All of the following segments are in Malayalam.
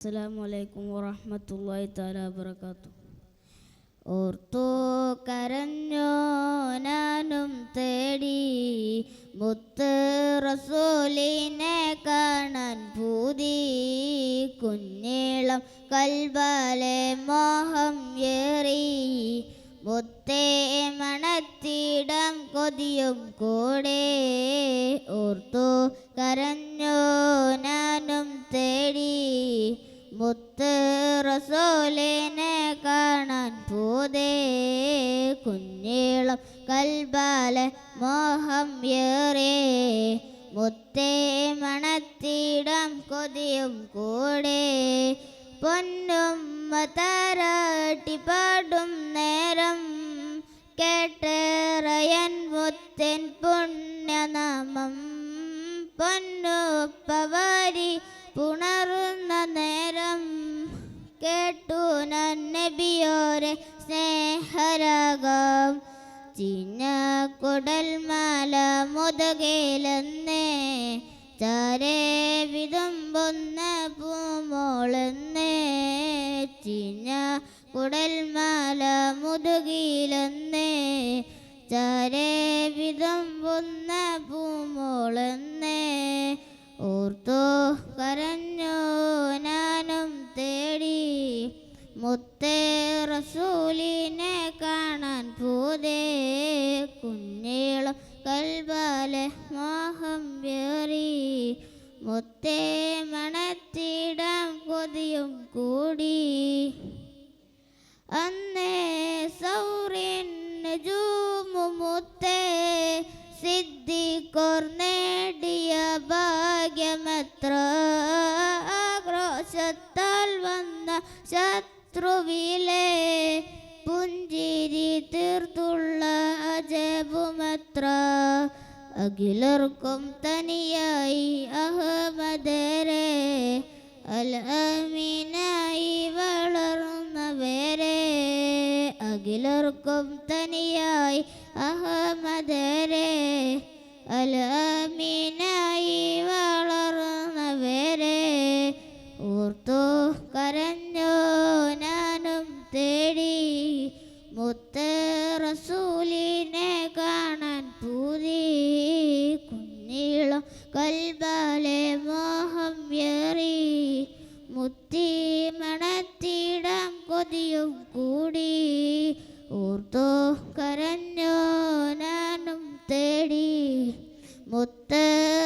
അസ്സലാമു അലൈക്കും വറഹ്മത്തുള്ളാഹി തആല വബറകാത്തു ഓർത്തു കരഞ്ഞോ നാനും തേടി മുത്ത് റസൂലിനെ കാണാൻ പൂതി. കുഞ്ഞിളം കൽബാലെ മോഹം ഏറി മുത്തേ മണത്തിടം കൊതിയും കൂടെ. ഓർത്തു കരഞ്ഞോ മുത്ത് റസോലിനെ കാണാൻ പൂതേ കുഞ്ഞീളം കൽബാല മോഹം ഏറെ. മുത്തേ മണത്തിടം കൊതിയും കൂടെ. പൊന്നും താരാട്ടി പാടും നേരം കേട്ടറയൻ മുത്തൻ പുണ്യനാമം പൊന്നുപ്പവാരി ചിന്ന കുടൽമാല മുതകേലെന്നേ ചാരേ വിതുമ്പുന്ന പൂമോളെന്നേ ചിന്ന കുടൽമാല മുതുകിലെന്നേ ചാരേ വിതുമ്പുന്ന പൂമോളെന്നേ ഓർത്തോ കരഞ്ഞോ ഞാനും തേടി മുത്തേ റസൂലിനെ കാണാൻ പൂതേ കുഞ്ഞേളം കൽബാലെ മോഹം വേറി. മുത്തേ മണത്തിടാം കൊതിയും കൂടി. അന്നേ സൗറിൻ മുത്തേ സിദ്ധിക്കോർ നേടിയ ഭാഗ്യമത്ര. ആക്രോശത്താൽ വന്ന ശത്രുവിലെ പുഞ്ചിരി തീർത്തുള്ള അജബുമത്ര അഖിലർക്കും തനിയായി അഹമ്മദരെ. അൽ അമീനായി വളർന്നവരെ. അഖിലർക്കും തനിയായി അഹമ്മദരെ. അൽ അമീനായി വളർന്നവരെ. ഓർത്തു കരഞ്ഞോ ഞാനും തേടി മുത്തി മണത്തിടം കൊതിയും കൂടി. ഓർത്തോ കരഞ്ഞോ നാനും തേടി. മുത്ത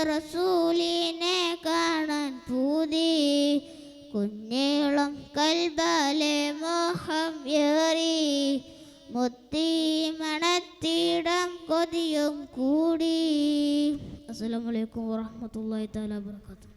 റസൂലിനെ കാണാൻ പൂതി. കുഞ്ഞേളം കൽബാലെ മോഹം ഏറി. മുത്തി മണത്തിടം കൊതിയും കൂടി. അസ്സലാമു അലൈക്കും വറഹ്മത്തുള്ളാഹി തആല വബറകാതുഹു.